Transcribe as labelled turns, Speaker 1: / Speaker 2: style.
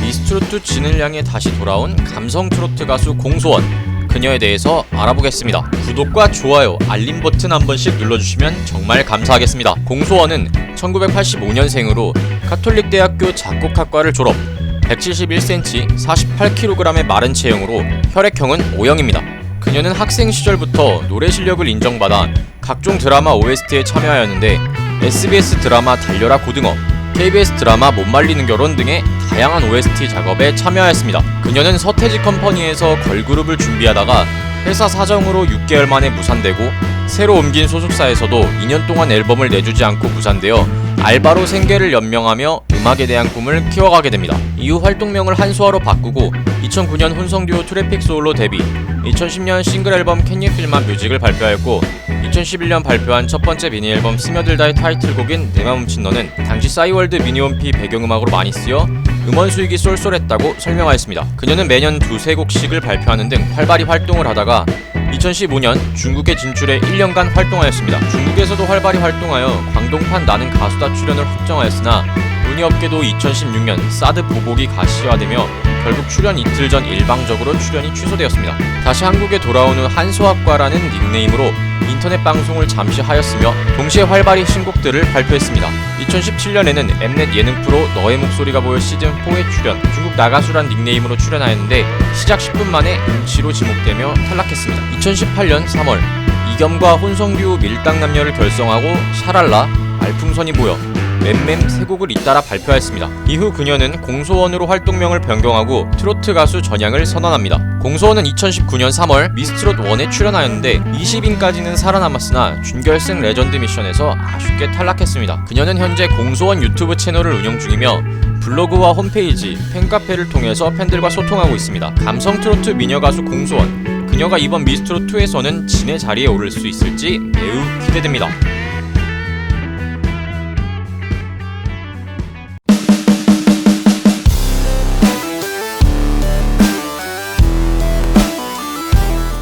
Speaker 1: 미스트로트 진을 향해 다시 돌아온 감성 트로트 가수 공소원 그녀에 대해서 알아보겠습니다. 구독과 좋아요, 알림 버튼 한 번씩 눌러주시면 정말 감사하겠습니다. 공소원은 1985년생으로 가톨릭 대학교 작곡학과를 졸업 171cm, 48kg의 마른 체형으로 혈액형은 O형입니다. 그녀는 학생 시절부터 노래 실력을 인정받아 각종 드라마 OST에 참여하였는데 SBS 드라마 달려라 고등어, KBS 드라마 못 말리는 결혼 등의 다양한 OST 작업에 참여하였습니다. 그녀는 서태지 컴퍼니에서 걸그룹을 준비하다가 회사 사정으로 6개월 만에 무산되고 새로 옮긴 소속사에서도 2년 동안 앨범을 내주지 않고 무산되어 알바로 생계를 연명하며 음악에 대한 꿈을 키워가게 됩니다. 이후 활동명을 한수화로 바꾸고 2009년 혼성 듀오 트래픽 소울로 데뷔, 2010년 싱글 앨범 캔유 필만 뮤직을 발표하였고 2011년 발표한 첫 번째 미니 앨범 스며들다의 타이틀곡인 내맘 훔친 너는 당시 싸이월드 미니홈피 배경음악으로 많이 쓰여 음원 수익이 쏠쏠했다고 설명하였습니다. 그녀는 매년 두세 곡씩을 발표하는 등 활발히 활동을 하다가 2015년 중국에 진출해 1년간 활동하였습니다. 중국에서도 활발히 활동하여 광동판 나는 가수다 출연을 확정하였으나 없게도 2016년 사드 보복이 가시화되며 결국 출연 이틀 전 일방적으로 출연이 취소되었습니다. 다시 한국에 돌아온 후 한소학과라는 닉네임으로 인터넷 방송을 잠시 하였으며 동시에 활발히 신곡들을 발표했습니다. 2017년에는 엠넷 예능 프로 너의 목소리가 보여 시즌 4에 출연, 중국 나가수란 닉네임으로 출연하였는데 시작 10분 만에 음치로 지목되며 탈락했습니다. 2018년 3월 이겸과 혼성듀오 밀당 남녀를 결성하고 샤랄라, 알풍선이 모여 맴맴 세 곡을 잇따라 발표하였습니다. 이후 그녀는 공소원으로 활동명을 변경하고 트로트 가수 전향을 선언합니다. 공소원은 2019년 3월 미스트롯 1에 출연하였는데 20인까지는 살아남았으나 준결승 레전드 미션에서 아쉽게 탈락했습니다. 그녀는 현재 공소원 유튜브 채널을 운영 중이며 블로그와 홈페이지, 팬카페를 통해서 팬들과 소통하고 있습니다. 감성 트로트 미녀 가수 공소원 그녀가 이번 미스트롯 2에서는 진의 자리에 오를 수 있을지 매우 기대됩니다.